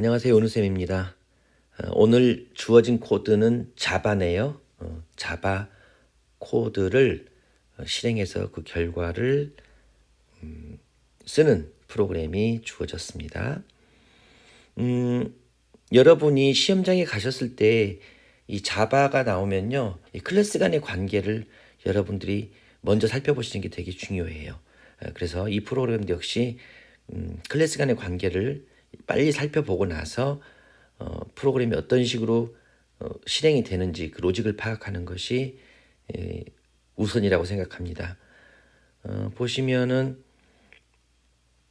안녕하세요. 은우쌤입니다. 어, 오늘 주어진 코드는 자바네요. 어, 자바 코드를 어, 실행해서 그 결과를 음, 쓰는 프로그램이 주어졌습니다. 음, 여러분이 시험장에 가셨을 때 이 자바가 나오면요. 이 클래스 간의 관계를 여러분들이 먼저 살펴보시는 게 되게 중요해요. 어, 그래서 이 프로그램 역시 음, 클래스 간의 관계를 빨리 살펴보고 나서 어, 프로그램이 어떤 식으로 어, 실행이 되는지 그 로직을 파악하는 것이 에, 우선이라고 생각합니다. 어, 보시면은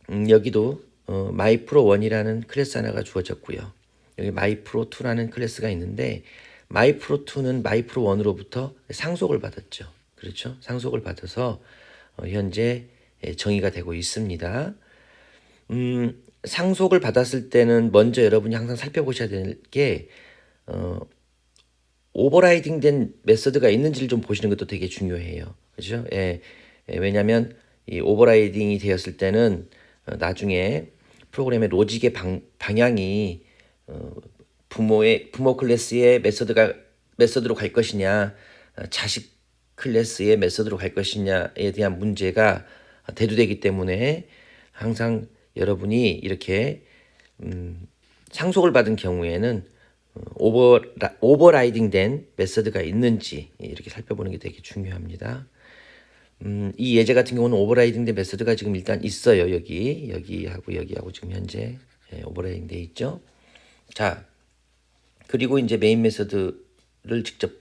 음, 여기도 어, 마이프로 1이라는 클래스 하나가 주어졌고요. 여기 마이프로 2라는 클래스가 있는데 마이프로 2는 마이프로 1으로부터 상속을 받았죠. 그렇죠? 상속을 받아서 어, 현재 예, 정의가 되고 있습니다. 음, 상속을 받았을 때는 먼저 여러분이 항상 살펴보셔야 될 게 어, 오버라이딩 된 메서드가 있는지를 좀 보시는 것도 되게 중요해요. 그죠? 예, 예, 왜냐하면 이 오버라이딩이 되었을 때는 어, 나중에 프로그램의 로직의 방, 방향이 어, 부모의 부모 클래스의 메서드가 메서드로 갈 것이냐 어, 자식 클래스의 메서드로 갈 것이냐에 대한 문제가 대두되기 때문에 항상 여러분이 이렇게 음, 상속을 받은 경우에는 어, 오버 오버라이딩 된 메서드가 있는지 이렇게 살펴보는 게 되게 중요합니다. 음, 이 예제 같은 경우는 오버라이딩 된 메서드가 지금 일단 있어요. 여기 여기하고 여기하고 지금 현재 예, 오버라이딩 돼 있죠. 자 그리고 이제 메인 메서드를 직접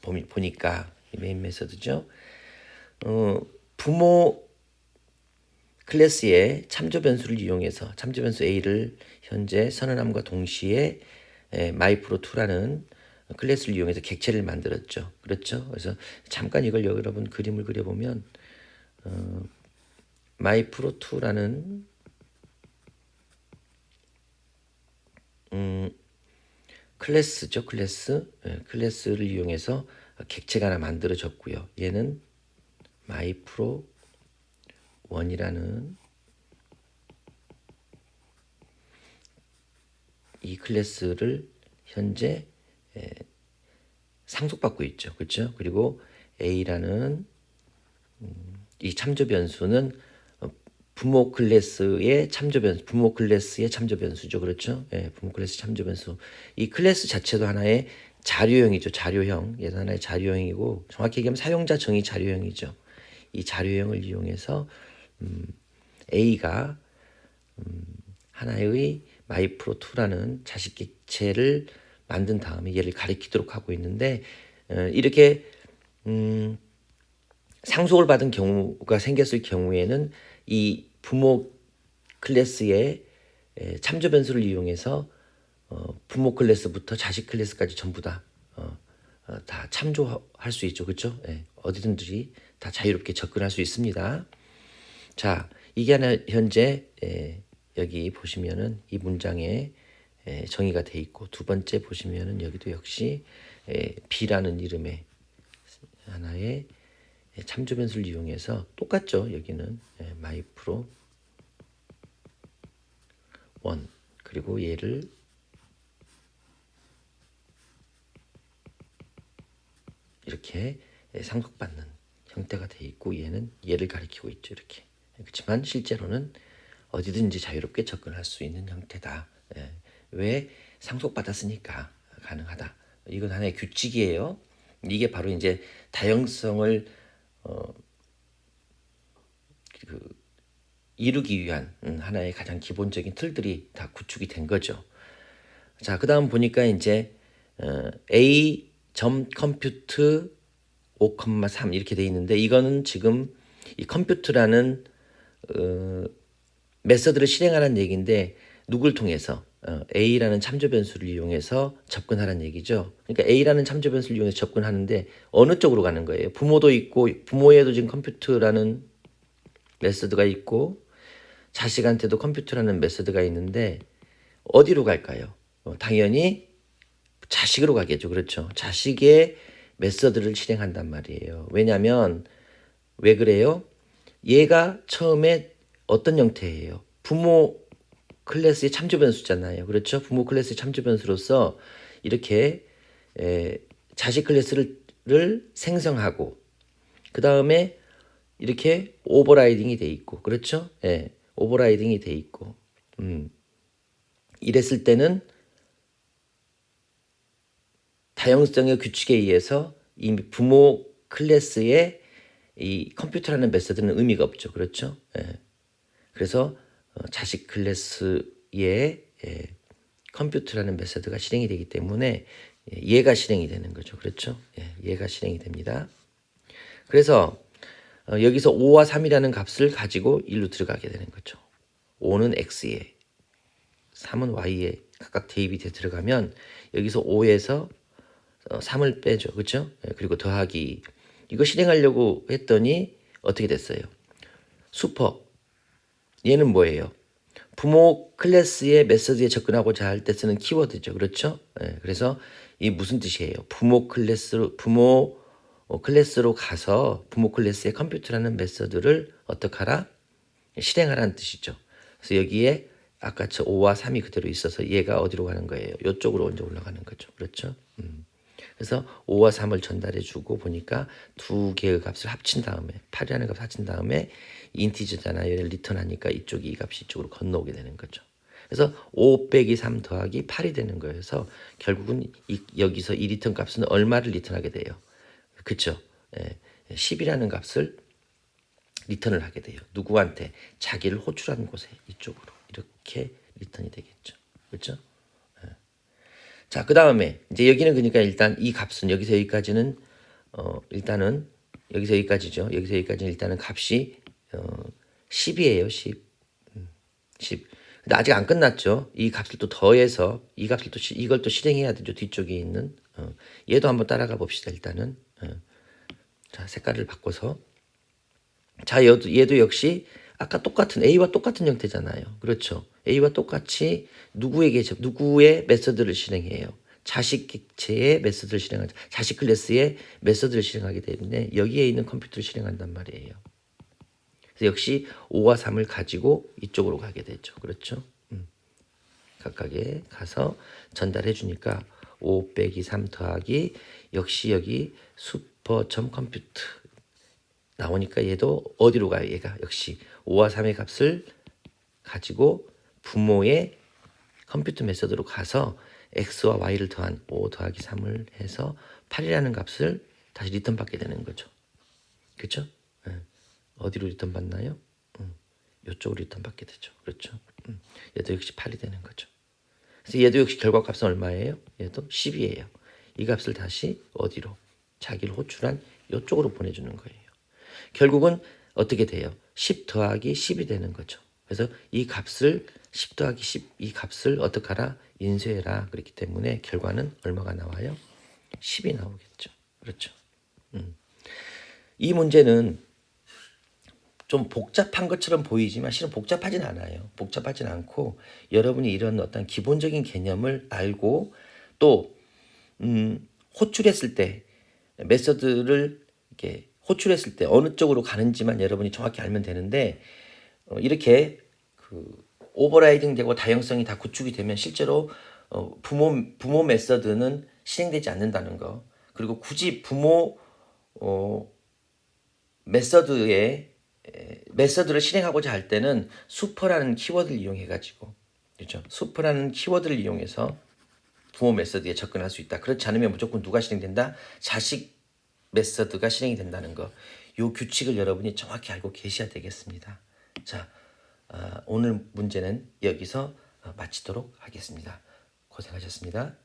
보니까 메인 메서드죠. 어, 부모 클래스의 참조 변수를 이용해서 참조 변수 A를 현재 선언함과 동시에 에, 마이프로2라는 클래스를 이용해서 객체를 만들었죠. 그렇죠? 그래서 잠깐 이걸 여러분 그림을 그려보면 어, 마이프로2라는 음, 클래스죠. 클래스. 예, 클래스를 이용해서 객체가 하나 만들어졌고요. 얘는 마 1이라는 이 클래스를 현재 에, 상속받고 있죠. 그렇죠? 그리고 A라는 음, 이 참조 변수는 어, 부모 클래스의 참조 변수, 부모 클래스의 참조 변수죠. 그렇죠? 예, 부모 클래스 참조 변수. 이 클래스 자체도 하나의 자료형이죠. 자료형. 얘도 하나의 자료형이고 정확히 얘기하면 사용자 정의 자료형이죠. 이 자료형을 이용해서 음, A가 음, 하나의 마이프로2라는 자식 객체를 만든 다음에 얘를 가리키도록 하고 있는데 어, 이렇게 음, 상속을 받은 경우가 생겼을 경우에는 이 부모 클래스의 에, 참조 변수를 이용해서 어, 부모 클래스부터 자식 클래스까지 전부 다, 어, 어, 다 참조할 수 있죠. 그렇죠? 예, 어디든지 다 자유롭게 접근할 수 있습니다. 자, 이게 현재 에, 여기 보시면은 이 문장에 에, 정의가 돼 있고 두 번째 보시면은 여기도 역시 에, B라는 이름의 하나의 참조 변수를 이용해서 똑같죠. 여기는 에, 마이프로 원 그리고 얘를 이렇게 상속받는 형태가 돼 있고 얘는 얘를 가리키고 있죠. 이렇게. 그렇지만 실제로는 어디든지 자유롭게 접근할 수 있는 형태다. 예. 왜 상속받았으니까 가능하다. 이건 하나의 규칙이에요. 이게 바로 이제 다양성을 어, 그 이루기 위한 음, 하나의 가장 기본적인 틀들이 다 구축이 된 거죠. 자, 그 다음 보니까 이제 어, A 점 컴퓨트 5,3 이렇게 돼 있는데 이거는 지금 이 컴퓨트라는 어, 메서드를 실행하라는 얘기인데 누굴 통해서 어, A라는 참조 변수를 이용해서 접근하라는 얘기죠. 그러니까 A라는 참조 변수를 이용해서 접근하는데 어느 쪽으로 가는 거예요? 부모도 있고 부모에도 지금 컴퓨터라는 메서드가 있고 자식한테도 컴퓨터라는 메서드가 있는데 어디로 갈까요? 어, 당연히 자식으로 가겠죠. 그렇죠. 자식의 메서드를 실행한단 말이에요. 왜냐하면 왜 그래요? 얘가 처음에 어떤 형태예요? 부모 클래스의 참조 변수잖아요. 그렇죠? 부모 클래스의 참조 변수로서 이렇게 에, 자식 클래스를 를 생성하고 그 다음에 이렇게 오버라이딩이 돼 있고 그렇죠? 예, 오버라이딩이 돼 있고 음. 이랬을 때는 다형성의 규칙에 의해서 이 부모 클래스의 이 컴퓨터라는 메서드는 의미가 없죠. 그렇죠? 예. 그래서 어, 자식 클래스의 예, 컴퓨터라는 메서드가 실행이 되기 때문에 예, 얘가 실행이 되는 거죠. 그렇죠? 예, 얘가 실행이 됩니다. 그래서 어, 여기서 5와 3이라는 값을 가지고 1로 들어가게 되는 거죠. 5는 x에 3은 y에 각각 대입이 돼 들어가면 여기서 5에서 3을 빼죠. 그렇죠? 예, 그리고 더하기 이거 실행하려고 했더니 어떻게 됐어요? 슈퍼 얘는 뭐예요? 부모 클래스의 메서드에 접근하고자 할 때 쓰는 키워드죠. 그렇죠? 예, 그래서 이 무슨 뜻이에요? 부모 클래스로 부모 어, 클래스로 가서 부모 클래스의 컴퓨터라는 메서드를 어떻게 하라? 실행하라는 뜻이죠. 그래서 여기에 아까 저 5와 3이 그대로 있어서 얘가 어디로 가는 거예요? 이쪽으로 먼저 올라가는 거죠. 그렇죠? 음. 그래서 5와 3을 전달해 주고 보니까 두 개의 값을 합친 다음에 8이라는 값을 합친 다음에 인티저잖아요. 얘를 리턴하니까 이쪽이 이 값이 이쪽으로 건너오게 되는 거죠. 그래서 5 빼기 3 더하기 8이 되는 거예요. 그래서 결국은 이, 여기서 이 리턴 값은 얼마를 리턴하게 돼요? 그쵸? 예, 10이라는 값을 리턴을 하게 돼요. 누구한테? 자기를 호출한 곳에 이쪽으로 이렇게 리턴이 되겠죠. 그렇죠? 자, 그 다음에 이제 여기는 그러니까 일단 이 값은 여기서 여기까지는 어 일단은 여기서 여기까지죠. 여기서 여기까지는 일단은 값이 어 10이에요. 10. 10. 근데 아직 안 끝났죠. 이 값을 또 더해서 이 값을 또 시, 이걸 또 실행해야 되죠. 뒤쪽에 있는 어. 얘도 한번 따라가 봅시다. 일단은 어. 자 색깔을 바꿔서 자 얘도, 얘도 역시 아까 똑같은 A와 똑같은 형태잖아요. 그렇죠. A와 똑같이 누구에게 누구의 메서드를 실행해요. 자식 객체의 메서드를 실행하죠. 자식 클래스의 메서드를 실행하기 때문에 여기에 있는 컴퓨터를 실행한단 말이에요. 그래서 역시 5와 3을 가지고 이쪽으로 가게 되죠. 그렇죠? 음. 각각에 가서 전달해 주니까 5 빼기 3 더하기 역시 여기 슈퍼점 컴퓨터 나오니까 얘도 어디로 가요? 얘가 역시 5와 3의 값을 가지고 부모의 컴퓨터 메서드로 가서 x와 y를 더한 5 더하기 3을 해서 8이라는 값을 다시 리턴 받게 되는 거죠. 그렇죠? 네. 어디로 리턴 받나요? 음, 이쪽으로 리턴 받게 되죠. 그렇죠? 음, 얘도 역시 8이 되는 거죠. 그래서 얘도 역시 결과 값은 얼마예요? 얘도 10이에요. 이 값을 다시 어디로? 자기를 호출한 이쪽으로 보내주는 거예요. 결국은 어떻게 돼요? 10 더하기 10이 되는 거죠. 그래서 이 값을 10 더하기 10 이 값을 어떻게 하라? 인쇄해라. 그렇기 때문에 결과는 얼마가 나와요? 10이 나오겠죠. 그렇죠. 음. 이 문제는 좀 복잡한 것처럼 보이지만 실은 복잡하진 않아요. 복잡하진 않고 여러분이 이런 어떤 기본적인 개념을 알고 또 음, 호출했을 때 메서드를 이렇게 호출했을 때 어느 쪽으로 가는지만 여러분이 정확히 알면 되는데 어, 이렇게 그 오버라이딩 되고 다양성이 다 구축이 되면 실제로 어, 부모 부모 메서드는 실행되지 않는다는 거 그리고 굳이 부모 어, 메서드에 메서드를 실행하고자 할 때는 슈퍼라는 키워드를 이용해 가지고 그렇죠 슈퍼라는 키워드를 이용해서 부모 메서드에 접근할 수 있다 그렇지 않으면 무조건 누가 실행된다 자식 메서드가 실행이 된다는 거. 요 규칙을 여러분이 정확히 알고 계셔야 되겠습니다. 자, 어, 오늘 문제는 여기서 어, 마치도록 하겠습니다. 고생하셨습니다.